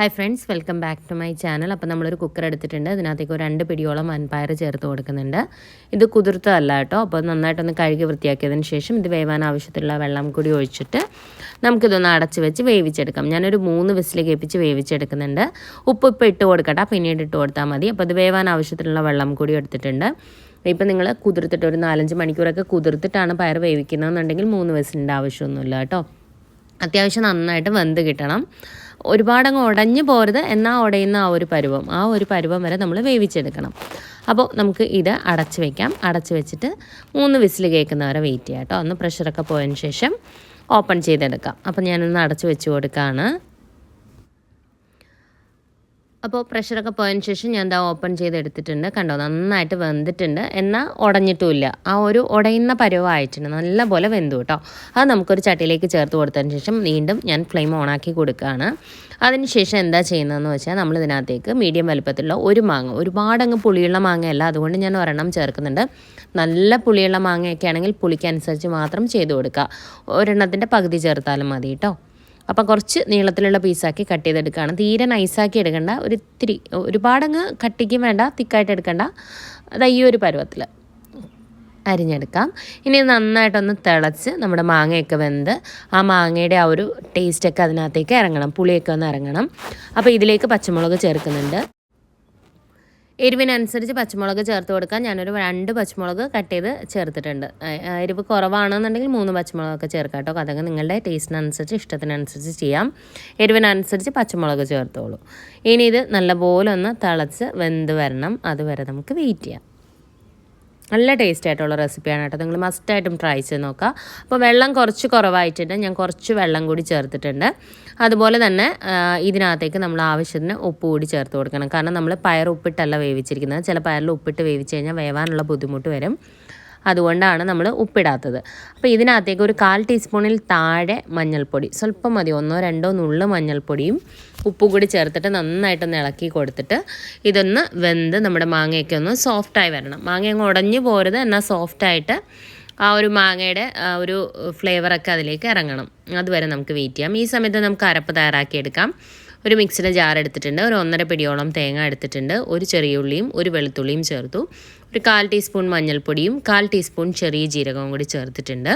Hi friends welcome back to my channel അപ്പോൾ നമ്മളൊരു cooker എടുത്തിട്ടുണ്ട്. അതിനകത്തേക്ക് ഒരു രണ്ട് പിടിയോളം വൻപയർ ചേർത്ത് കൊടുക്കുന്നുണ്ട്. ഇത് കുതിർത്തതല്ല കേട്ടോ. അപ്പോൾ നന്നായിട്ടൊന്ന് കഴുകി വൃത്തിയാക്കിയതിന് ശേഷം ഇത് വേവാൻ ആവശ്യത്തിലുള്ള വെള്ളം കൂടി ഒഴിച്ചിട്ട് നമുക്കിതൊന്ന് അടച്ച് വെച്ച് വേവിച്ചെടുക്കാം. ഞാനൊരു മൂന്ന് വിസിൽ കേൾപ്പിച്ച് വേവിച്ചെടുക്കുന്നുണ്ട്. ഉപ്പ് ഇപ്പോൾ ഇട്ട് കൊടുക്കട്ടെ. പിന്നീട് ഇട്ട് കൊടുത്താൽ മതി. അപ്പോൾ ഇത് വേവാൻ ആവശ്യത്തിലുള്ള വെള്ളം കൂടി എടുത്തിട്ടുണ്ട്. ഇപ്പം നിങ്ങൾ കുതിർത്തിട്ട് ഒരു നാലഞ്ച് മണിക്കൂറൊക്കെ കുതിർത്തിട്ടാണ് പയർ വേവിക്കുന്നതെന്നുണ്ടെങ്കിൽ മൂന്ന് വിസിലിന്റെ ആവശ്യമൊന്നുമില്ല കേട്ടോ. അത്യാവശ്യം നന്നായിട്ട് വെന്ത് കിട്ടണം. ഒരുപാടങ്ങ് ഉടഞ്ഞു പോരുത് എന്നാൽ ഉടയുന്ന ആ ഒരു പരുവം. ആ ഒരു പരുവം വരെ നമ്മൾ വേവിച്ചെടുക്കണം. അപ്പോൾ നമുക്ക് ഇത് അടച്ച് വെക്കാം. അടച്ച് വെച്ചിട്ട് മൂന്ന് വിസിൽ കേൾക്കുന്നവരെ വെയിറ്റ് ചെയ്യാം കേട്ടോ. ഒന്ന് പ്രഷറൊക്കെ പോയതിന് ശേഷം ഓപ്പൺ ചെയ്തെടുക്കാം. അപ്പോൾ ഞാനൊന്ന് അടച്ച് വെച്ച് കൊടുക്കുകയാണ് അപ്പോൾ പ്രഷറൊക്കെ പോയതിന് ശേഷം ഞാൻ എന്താ ഓപ്പൺ ചെയ്ത് എടുത്തിട്ടുണ്ട്. കണ്ടോ? നന്നായിട്ട് വെന്തിട്ടുണ്ട്. എന്നാൽ ഉടഞ്ഞിട്ടുമില്ല ആ ഒരു ഉടയുന്ന പരുവായിട്ടുണ്ട് നല്ല പോലെ വെന്തു കേട്ടോ. അത് നമുക്കൊരു ചട്ടിയിലേക്ക് ചേർത്ത് കൊടുത്തതിന് ശേഷം വീണ്ടും ഞാൻ ഫ്ലെയിം ഓണാക്കി കൊടുക്കുകയാണ്. അതിന് ശേഷം എന്താ ചെയ്യുന്നതെന്ന് വെച്ചാൽ നമ്മൾ ഇതിനകത്തേക്ക് മീഡിയം വലുപ്പത്തിലുള്ള ഒരു മാങ്ങ ഒരുപാട് അങ്ങ് പുളിയുള്ള മാങ്ങയല്ല. അതുകൊണ്ട് ഞാൻ ഒരെണ്ണം ചേർക്കുന്നുണ്ട്. നല്ല പുളിയുള്ള മാങ്ങയൊക്കെ ആണെങ്കിൽ പുളിക്കനുസരിച്ച് മാത്രം ചെയ്ത് കൊടുക്കുക. ഒരെണ്ണത്തിന്റെ പകുതി ചേർത്താലും മതി കേട്ടോ. അപ്പം കുറച്ച് നീളത്തിലുള്ള പീസാക്കി കട്ട് ചെയ്തെടുക്കുകയാണ്. തീരെ നൈസാക്കി എടുക്കണ്ട. ഒരു ഇത്തിരി ഒരുപാടങ്ങ് കട്ടിക്കും വേണ്ട തിക്കായിട്ട് എടുക്കണ്ട. അത് ഈ ഒരു പരുവത്തിൽ അരിഞ്ഞെടുക്കാം. ഇനി നന്നായിട്ടൊന്ന് തിളച്ച് നമ്മുടെ മാങ്ങയൊക്കെ വെന്ത് ആ മാങ്ങയുടെ ആ ഒരു ടേസ്റ്റൊക്കെ അതിനകത്തേക്ക് ഇറങ്ങണം. പുളിയൊക്കെ ഒന്ന് ഇറങ്ങണം. അപ്പോൾ ഇതിലേക്ക് പച്ചമുളക് ചേർക്കുന്നുണ്ട്. എരിവിനനുസരിച്ച് പച്ചമുളക് ചേർത്ത് കൊടുക്കാൻ ഞാനൊരു രണ്ട് പച്ചമുളക് കട്ട് ചെയ്ത് ചേർത്തിട്ടുണ്ട്. എരിവ് കുറവാണെന്നുണ്ടെങ്കിൽ മൂന്ന് പച്ചമുളകൊക്കെ ചേർക്കാം കേട്ടോ. അതൊക്കെ നിങ്ങളുടെ ടേസ്റ്റിനനുസരിച്ച് ഇഷ്ടത്തിനനുസരിച്ച് ചെയ്യാം. എരിവിനനുസരിച്ച് പച്ചമുളക് ചേർത്തോളൂ. ഇനി ഇത് നല്ലപോലെ ഒന്ന് തിളച്ച് വെന്ത് വരണം. അതുവരെ നമുക്ക് വെയിറ്റ് ചെയ്യാം. നല്ല ടേസ്റ്റ് ആയിട്ടുള്ള റെസിപ്പിയാണ് കേട്ടോ. നിങ്ങൾ മസ്റ്റായിട്ടും ട്രൈ ചെയ്ത് നോക്കുക. അപ്പോൾ വെള്ളം കുറച്ച് കുറവായിട്ടുണ്ട്. ഞാൻ കുറച്ച് വെള്ളം കൂടി ചേർത്തിട്ടുണ്ട്. അതുപോലെ തന്നെ ഇതിനകത്തേക്ക് നമ്മൾ ആവശ്യത്തിന് ഉപ്പ് കൂടി ചേർത്ത് കൊടുക്കണം. കാരണം നമ്മൾ പയർ ഉപ്പിട്ടല്ല വേവിച്ചിരിക്കുന്നത്. ചില പയറിൽ ഉപ്പിട്ട് വേവിച്ച് കഴിഞ്ഞാൽ വേവാനുള്ള ബുദ്ധിമുട്ട് വരും. അതുകൊണ്ടാണ് നമ്മൾ ഉപ്പിടാത്തത്. അപ്പോൾ ഇതിനകത്തേക്ക് ഒരു കാൽ ടീസ്പൂണിൽ താഴെ മഞ്ഞൾപ്പൊടി സ്വല്പം മതി ഒന്നോ രണ്ടോ നുള്ളു മഞ്ഞൾപ്പൊടിയും ഉപ്പും കൂടി ചേർത്തിട്ട് നന്നായിട്ടൊന്ന് ഇളക്കി കൊടുത്തിട്ട് ഇതൊന്ന് വെന്ത് നമ്മുടെ മാങ്ങയൊക്കെ ഒന്ന് സോഫ്റ്റായി വരണം. മാങ്ങ അങ്ങ് ഉടഞ്ഞു പോരുത് എന്നാൽ സോഫ്റ്റായിട്ട് ആ ഒരു മാങ്ങയുടെ ഒരു ഫ്ലേവറൊക്കെ അതിലേക്ക് ഇറങ്ങണം. അതുവരെ നമുക്ക് വെയിറ്റ് ചെയ്യാം. ഈ സമയത്ത് നമുക്ക് അരപ്പ് തയ്യാറാക്കിയെടുക്കാം. ഒരു മിക്സിയുടെ ജാർ എടുത്തിട്ടുണ്ട് ഒരു ഒന്നര പിടിയോളം തേങ്ങ എടുത്തിട്ടുണ്ട് ഒരു ചെറിയ ഉള്ളിയും ഒരു വെളുത്തുള്ളിയും ചേർത്തു. ഒരു കാൽ ടീസ്പൂൺ മഞ്ഞൾപ്പൊടിയും കാൽ ടീസ്പൂൺ ചെറിയ ജീരകവും കൂടി ചേർത്തിട്ടുണ്ട്.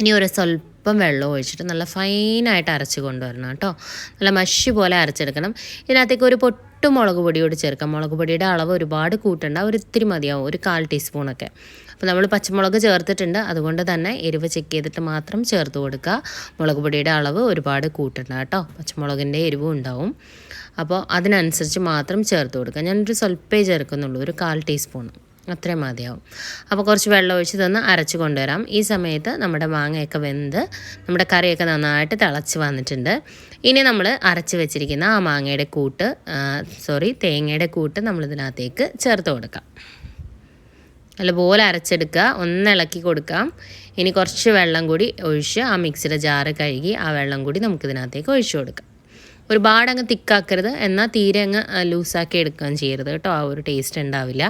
ഇനി ഒരു സ്വല്പം വെള്ളം ഒഴിച്ചിട്ട് നല്ല ഫൈനായിട്ട് അരച്ച് കൊണ്ടുവരണം കേട്ടോ. നല്ല മഷി പോലെ അരച്ചെടുക്കണം. ഇതിനകത്തേക്ക് ഒരു പൊട്ട് മുളക് പൊടിയോട് ചേർക്കാം. മുളക് പൊടിയുടെ അളവ് ഒരുപാട് കൂട്ടണ്ട ഒരു ഇത്തിരി മതിയാവും ഒരു കാൽ ടീസ്പൂണൊക്കെ. അപ്പോൾ നമ്മൾ പച്ചമുളക് ചേർത്തിട്ടുണ്ട്. അതുകൊണ്ട് തന്നെ എരിവ് ചെക്ക് ചെയ്തിട്ട് മാത്രം ചേർത്ത് കൊടുക്കുക. മുളക് പൊടിയുടെ അളവ് ഒരുപാട് കൂട്ടണ്ട കേട്ടോ. പച്ചമുളകിന്റെ എരിവും ഉണ്ടാവും. അപ്പോൾ അതിനനുസരിച്ച് മാത്രം ചേർത്ത് കൊടുക്കുക. ഞാനൊരു സ്വൽപ്പേ ചേർക്കുന്നുള്ളൂ ഒരു കാൽ ടീസ്പൂൺ അത്രയും മതിയാവും. അപ്പോൾ കുറച്ച് വെള്ളം ഒഴിച്ച് തന്ന് അരച്ച് കൊണ്ടുവരാം. ഈ സമയത്ത് നമ്മുടെ മാങ്ങയൊക്കെ വെന്ത് നമ്മുടെ കറിയൊക്കെ നന്നായിട്ട് തിളച്ച് വന്നിട്ടുണ്ട്. ഇനി നമ്മൾ അരച്ച് വെച്ചിരിക്കുന്ന ആ മാങ്ങയുടെ കൂട്ട് സോറി തേങ്ങയുടെ കൂട്ട് നമ്മളിതിനകത്തേക്ക് ചേർത്ത് കൊടുക്കാം. നല്ലപോലെ അരച്ചെടുക്കുക. ഒന്ന് ഇളക്കി കൊടുക്കാം. ഇനി കുറച്ച് വെള്ളം കൂടി ഒഴിച്ച് ആ മിക്സിയുടെ ജാറ് കഴുകി ആ വെള്ളം കൂടി നമുക്കിതിനകത്തേക്ക് ഒഴിച്ചു കൊടുക്കാം. ഒരുപാട് അങ്ങ് തിക്കാക്കരുത്. എന്നാൽ തീരെ അങ്ങ് ലൂസാക്കി എടുക്കുകയും ചെയ്യരുത് കേട്ടോ. ആ ഒരു ടേസ്റ്റ് ഉണ്ടാവില്ല.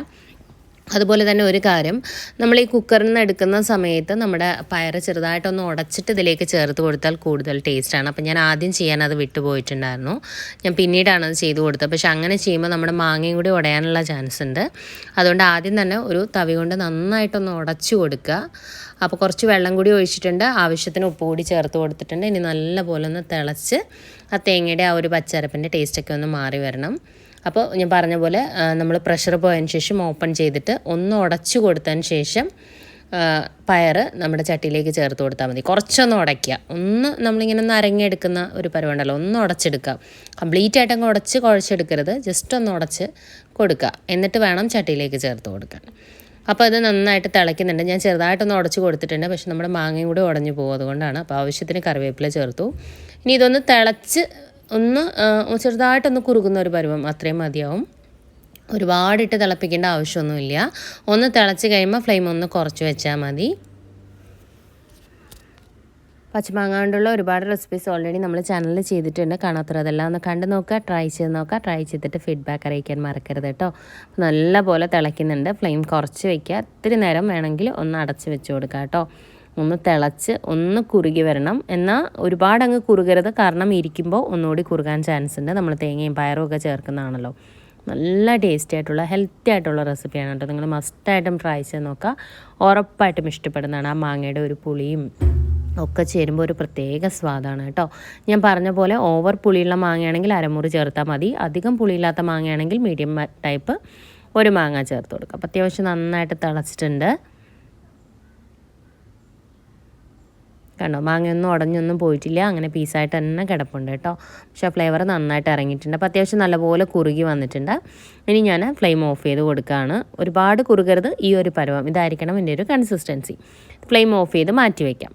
അതുപോലെ തന്നെ ഒരു കാര്യം നമ്മൾ ഈ കുക്കറിൽ നിന്ന് എടുക്കുന്ന സമയത്ത് നമ്മുടെ പയർ ചെറുതായിട്ടൊന്ന് ഉടച്ചിട്ട് ഇതിലേക്ക് ചേർത്ത് കൊടുത്താൽ കൂടുതൽ ടേസ്റ്റാണ് അപ്പോൾ ഞാൻ ആദ്യം ചെയ്യാൻ അത് വിട്ടുപോയിട്ടുണ്ടായിരുന്നു ഞാൻ പിന്നീടാണ് അത് ചെയ്തു കൊടുത്തത്. പക്ഷെ അങ്ങനെ ചെയ്യുമ്പോൾ നമ്മുടെ മാങ്ങയും കൂടി ഉടയാനുള്ള ചാൻസ് ഉണ്ട്. അതുകൊണ്ട് ആദ്യം തന്നെ ഒരു തവി കൊണ്ട് നന്നായിട്ടൊന്ന് ഉടച്ചു കൊടുക്കുക. അപ്പോൾ കുറച്ച് വെള്ളം കൂടി ഒഴിച്ചിട്ടുണ്ട്. ആവശ്യത്തിന് ഉപ്പ് കൂടി ചേർത്ത് കൊടുത്തിട്ടുണ്ട്. ഇനി നല്ലപോലെ ഒന്ന് തിളച്ച് ആ തേങ്ങയുടെ ആ ഒരു പച്ചരപ്പിന്റെ ടേസ്റ്റൊക്കെ ഒന്ന് മാറി വരണം. അപ്പോൾ ഞാൻ പറഞ്ഞ പോലെ നമ്മൾ പ്രഷർ പോയതിന് ശേഷം ഓപ്പൺ ചെയ്തിട്ട് ഒന്ന് ഉടച്ചു കൊടുത്തതിന് ശേഷം പയർ നമ്മുടെ ചട്ടിയിലേക്ക് ചേർത്ത് കൊടുത്താൽ മതി. കുറച്ചൊന്ന് ഉടയ്ക്കുക. ഒന്ന് നമ്മളിങ്ങനെ ഒന്ന് അരങ്ങിയെടുക്കുന്ന ഒരു പരിപാടിയല്ലോ ഒന്ന് ഉടച്ചെടുക്കുക. കംപ്ലീറ്റ് ആയിട്ട് അങ്ങ് ഉടച്ച് കുഴച്ചെടുക്കരുത്. ജസ്റ്റ് ഒന്ന് ഉടച്ച് കൊടുക്കുക. എന്നിട്ട് വേണം ചട്ടിയിലേക്ക് ചേർത്ത് കൊടുക്കാൻ. അപ്പോൾ അത് നന്നായിട്ട് തിളയ്ക്കുന്നുണ്ട്. ഞാൻ ചെറുതായിട്ടൊന്ന് ഉടച്ച് കൊടുത്തിട്ടുണ്ട്. പക്ഷെ നമ്മുടെ മാങ്ങയും കൂടി ഉടഞ്ഞു പോകും. അതുകൊണ്ടാണ്. അപ്പോൾ ആവശ്യത്തിന് കറിവേപ്പില ചേർത്തു. ഇനി ഇതൊന്ന് തിളച്ച് ഒന്ന് ചെറുതായിട്ടൊന്ന് കുറുകുന്ന ഒരു പരുവം അത്രയും മതിയാവും. ഒരുപാടിട്ട് തിളപ്പിക്കേണ്ട ആവശ്യമൊന്നുമില്ല. ഒന്ന് തിളച്ച് കഴിയുമ്പോൾ ഫ്ലെയിം ഒന്ന് കുറച്ച് വെച്ചാൽ മതി. പച്ചമാങ്ങ കൊണ്ടുള്ള ഒരുപാട് റെസിപ്പീസ് ഓൾറെഡി നമ്മൾ ചാനലിൽ ചെയ്തിട്ടുണ്ട്. കാണാത്തത് അതെല്ലാം ഒന്ന് കണ്ടു നോക്കുക. ട്രൈ ചെയ്ത് നോക്കുക. ട്രൈ ചെയ്തിട്ട് ഫീഡ്ബാക്ക് അറിയിക്കാൻ മറക്കരുത് കേട്ടോ. നല്ല പോലെ തിളയ്ക്കുന്നുണ്ട്. ഫ്ലെയിം കുറച്ച് വയ്ക്കുക ഇത്തിരി നേരം വേണമെങ്കിൽ ഒന്ന് അടച്ച് വെച്ച് കൊടുക്കുക കേട്ടോ. ഒന്ന് തിളച്ച് ഒന്ന് കുറുകി വരണം. എന്നാൽ ഒരുപാട് അങ്ങ് കുറുകരുത്. കാരണം ഇരിക്കുമ്പോൾ ഒന്നുകൂടി കുറുകാൻ ചാൻസ് ഉണ്ട്. നമ്മൾ തേങ്ങയും പയറും ഒക്കെ ചേർക്കുന്നതാണല്ലോ. നല്ല ടേസ്റ്റി ആയിട്ടുള്ള ഹെൽത്തി ആയിട്ടുള്ള റെസിപ്പിയാണ് കേട്ടോ. നിങ്ങൾ മസ്റ്റായിട്ടും ട്രൈ ചെയ്ത് നോക്കുക. ഉറപ്പായിട്ടും ഇഷ്ടപ്പെടുന്നതാണ് ആ മാങ്ങയുടെ ഒരു പുളിയും ഒക്കെ ചേരുമ്പോൾ ഒരു പ്രത്യേക സ്വാദാണ് കേട്ടോ. ഞാൻ പറഞ്ഞ പോലെ ഓവർ പുളിയുള്ള മാങ്ങയാണെങ്കിൽ അരമുറി ചേർത്താൽ മതി. അധികം പുളിയില്ലാത്ത മാങ്ങയാണെങ്കിൽ മീഡിയം ടൈപ്പ് ഒരു മാങ്ങ ചേർത്ത് കൊടുക്കുക. അപ്പോൾ അത്യാവശ്യം നന്നായിട്ട് തിളച്ചിട്ടുണ്ട്. കണ്ടോ? മാങ്ങയൊന്നും ഉടഞ്ഞൊന്നും പോയിട്ടില്ല. അങ്ങനെ പീസായിട്ട് തന്നെ കിടപ്പുണ്ട് കേട്ടോ. പക്ഷേ ഫ്ലേവർ നന്നായിട്ട് ഇറങ്ങിയിട്ടുണ്ട്. അപ്പോൾ അത്യാവശ്യം നല്ലപോലെ കുറുകി വന്നിട്ടുണ്ട്. ഇനി ഞാൻ ഫ്ലെയിം ഓഫ് ചെയ്ത് കൊടുക്കുകയാണ്. ഒരുപാട് കുറുകരുത് ഈ ഒരു പരുവം. ഇതായിരിക്കണം എന്റെ ഒരു കൺസിസ്റ്റൻസി ഫ്ലെയിം ഓഫ് ചെയ്ത് മാറ്റി വയ്ക്കാം.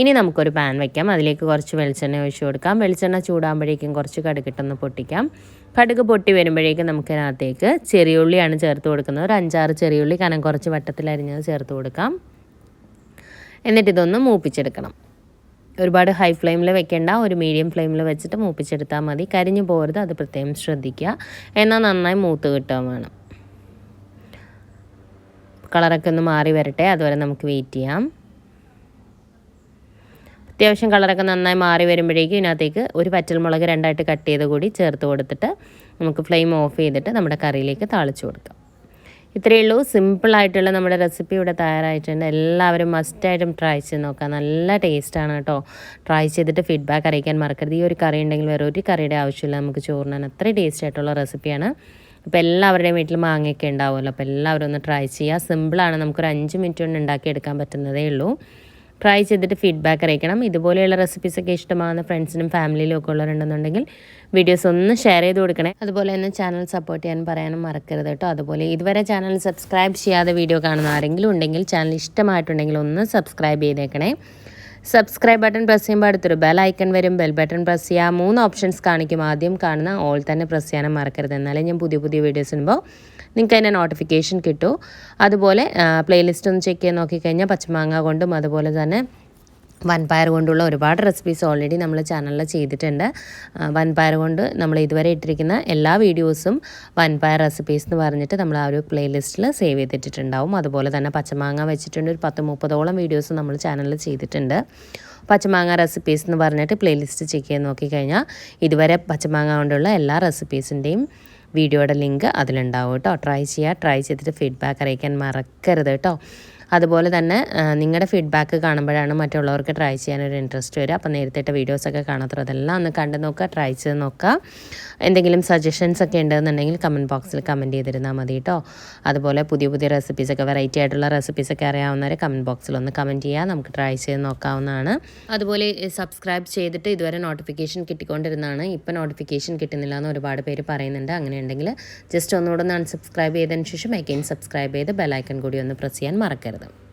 ഇനി നമുക്കൊരു പാൻ വയ്ക്കാം. അതിലേക്ക് കുറച്ച് വെളിച്ചെണ്ണ ഒഴിച്ച് കൊടുക്കാം. വെളിച്ചെണ്ണ ചൂടാകുമ്പോഴേക്കും കുറച്ച് കടുകിട്ടൊന്ന് പൊട്ടിക്കാം. കടുക് പൊട്ടി വരുമ്പോഴേക്കും നമുക്കതിനകത്തേക്ക് ചെറിയുള്ളിയാണ് ചേർത്ത് കൊടുക്കുന്നത്. ഒരു അഞ്ചാറ് ചെറിയുള്ളി കനം കുറച്ച് വട്ടത്തിൽ അരിഞ്ഞത് ചേർത്ത് കൊടുക്കാം. എന്നിട്ട് ഇതൊന്ന് മൂപ്പിച്ചെടുക്കണം. ഒരുപാട് ഹൈ ഫ്ലെയിമിൽ വെക്കേണ്ട. ഒരു മീഡിയം ഫ്ലെയിമിൽ വെച്ചിട്ട് മൂപ്പിച്ചെടുത്താൽ മതി. കരിഞ്ഞു പോകരുത്. അത് പ്രത്യേകം ശ്രദ്ധിക്കുക. എന്നാൽ നന്നായി മൂത്ത് കിട്ടാൻ വേണം. കളറൊക്കെ ഒന്ന് മാറി വരട്ടെ. അതുവരെ നമുക്ക് വെയിറ്റ് ചെയ്യാം. അത്യാവശ്യം കളറൊക്കെ നന്നായി മാറി വരുമ്പോഴേക്കും ഇതിനകത്തേക്ക് ഒരു പച്ചൽമുളക് രണ്ടായിട്ട് കട്ട് ചെയ്ത് കൂടി ചേർത്ത് കൊടുത്തിട്ട് നമുക്ക് ഫ്ലെയിം ഓഫ് ചെയ്തിട്ട് നമ്മുടെ കറിയിലേക്ക് താളിച്ചു കൊടുക്കാം. ഇത്രയേ ഉള്ളൂ. സിമ്പിളായിട്ടുള്ള നമ്മുടെ റെസിപ്പി ഇവിടെ തയ്യാറായിട്ടുണ്ട്. എല്ലാവരും മസ്റ്റായിട്ടും ട്രൈ ചെയ്ത് നോക്കുക. നല്ല ടേസ്റ്റാണ് കേട്ടോ. ട്രൈ ചെയ്തിട്ട് ഫീഡ്ബാക്ക് അറിയിക്കാൻ മറക്കരുത്. ഈ ഒരു കറി ഉണ്ടെങ്കിൽ വേറെ ഒരു കറിയുടെ ആവശ്യമില്ല. നമുക്ക് ചോറിനാൻ അത്രയും ടേസ്റ്റ് ആയിട്ടുള്ള റെസിപ്പിയാണ് അപ്പോൾ എല്ലാവരുടെയും വീട്ടിൽ മാങ്ങയൊക്കെ ഉണ്ടാവുമല്ലോ. അപ്പോൾ എല്ലാവരും ഒന്ന് ട്രൈ ചെയ്യുക. സിമ്പിളാണ് നമുക്കൊരു അഞ്ച് മിനിറ്റ് കൊണ്ട് ഉണ്ടാക്കിയെടുക്കാൻ പറ്റുന്നതേ ഉള്ളൂ. ട്രൈ ചെയ്തിട്ട് ഫീഡ്ബാക്ക് അറിയിക്കണം. ഇതുപോലെയുള്ള റെസിപ്പീസൊക്കെ ഇഷ്ടമാകുന്ന ഫ്രണ്ട്സിനും ഫാമിലിയിലും ഒക്കെ ഉള്ളവരുണ്ടെന്നുണ്ടെങ്കിൽ വീഡിയോസ് ഒന്ന് ഷെയർ ചെയ്ത് കൊടുക്കണേ. അതുപോലെ തന്നെ ചാനൽ സപ്പോർട്ട് ചെയ്യാൻ പറയാനും മറക്കരുത് കേട്ടോ. അതുപോലെ ഇതുവരെ ചാനൽ സബ്സ്ക്രൈബ് ചെയ്യാതെ വീഡിയോ കാണുന്ന ആരെങ്കിലും ഉണ്ടെങ്കിൽ ചാനൽ ഇഷ്ടമായിട്ടുണ്ടെങ്കിൽ ഒന്ന് സബ്സ്ക്രൈബ് ചെയ്തേക്കണേ. സബ്സ്ക്രൈബ് ബട്ടൺ പ്രസ് ചെയ്യുമ്പോൾ അടുത്തൊരു ബെൽ ഐക്കൺ വരും. ബെൽ ബട്ടൺ പ്രസ് ചെയ്യുക മൂന്ന് ഓപ്ഷൻസ് കാണിക്കും ആദ്യം. കാണുന്ന ഓൾ തന്നെ പ്രസ് ചെയ്യാനും മറക്കരുത്. എന്നാലേ ഞാൻ പുതിയ പുതിയ വീഡിയോസ് ഇടുമ്പോൾ നിങ്ങൾക്ക് അതിന്റെ നോട്ടിഫിക്കേഷൻ കിട്ടും. അതുപോലെ പ്ലേലിസ്റ്റ് ഒന്ന് ചെക്ക് ചെയ്ത് നോക്കിക്കഴിഞ്ഞാൽ പച്ചമാങ്ങ കൊണ്ടും അതുപോലെ തന്നെ വൻപയർ കൊണ്ടുള്ള ഒരുപാട് റെസിപ്പീസ് ഓൾറെഡി നമ്മൾ ചാനലിൽ ചെയ്തിട്ടുണ്ട്. വൻപയർ കൊണ്ട് നമ്മൾ ഇതുവരെ ഇട്ടിരിക്കുന്ന എല്ലാ വീഡിയോസും വൻപയർ റെസിപ്പീസ് എന്ന് പറഞ്ഞിട്ട് നമ്മൾ ആ ഒരു പ്ലേലിസ്റ്റിൽ സേവ് ചെയ്തിട്ടുണ്ടാവും അതുപോലെ തന്നെ പച്ചമാങ്ങ വെച്ചിട്ടുണ്ട്. ഒരു പത്ത് മുപ്പതോളം വീഡിയോസ് നമ്മൾ ചാനലിൽ ചെയ്തിട്ടുണ്ട്. പച്ചമാങ്ങ റെസിപ്പീസ് എന്ന് പറഞ്ഞിട്ട് പ്ലേലിസ്റ്റ് ചെക്ക് ചെയ്ത് നോക്കിക്കഴിഞ്ഞാൽ ഇതുവരെ പച്ചമാങ്ങ കൊണ്ടുള്ള എല്ലാ റെസിപ്പീസിന്റെയും വീഡിയോയുടെ ലിങ്ക് അതിലുണ്ടാവും കേട്ടോ. ട്രൈ ചെയ്യുക ട്രൈ ചെയ്തിട്ട് ഫീഡ്ബാക്ക് അറിയിക്കാൻ മറക്കരുത് കേട്ടോ. അതുപോലെ തന്നെ നിങ്ങളുടെ ഫീഡ്ബാക്ക് കാണുമ്പോഴാണ് മറ്റുള്ളവർക്ക് ട്രൈ ചെയ്യാനൊരു ഇൻട്രസ്റ്റ് വരിക അപ്പോൾ നേരത്തെ വീഡിയോസൊക്കെ കാണാത്തത് അതെല്ലാം ഒന്ന് കണ്ടു നോക്കുക ട്രൈ ചെയ്ത് നോക്കുക. എന്തെങ്കിലും സജഷൻസ് ഒക്കെ ഉണ്ടെന്നുണ്ടെങ്കിൽ കമന്റ് ബോക്സിൽ കമന്റ് ചെയ്തിരുന്നാൽ മതി കേട്ടോ അതുപോലെ പുതിയ പുതിയ റെസിപ്പീസൊക്കെ വെറൈറ്റി ആയിട്ടുള്ള റെസിപ്പീസൊക്കെ അറിയാവുന്നവരെ കമന്റ് ബോക്സിൽ ഒന്ന് കമന്റ് ചെയ്യുക. നമുക്ക് ട്രൈ ചെയ്ത് നോക്കാവുന്നതാണ്. അതുപോലെ സബ്സ്ക്രൈബ് ചെയ്തിട്ട് ഇതുവരെ നോട്ടിഫിക്കേഷൻ കിട്ടിക്കൊണ്ടിരുന്നതാണ്. ഇപ്പോൾ നോട്ടിഫിക്കേഷൻ കിട്ടുന്നില്ല എന്ന് ഒരുപാട് പേര് പറയുന്നുണ്ട്. അങ്ങനെയുണ്ടെങ്കിൽ ജസ്റ്റ് ഒന്നുകൂടെ ഒന്ന് അൺസബ്സ്ക്രൈബ് ചെയ്തതിന് ശേഷം അഗൈൻ സബ്സ്ക്രൈബ് ചെയ്ത് ബെലൈക്കൺ കൂടി ഒന്ന് പ്രസ് ചെയ്യാൻ മറക്കരുത്. സ്വാഗതം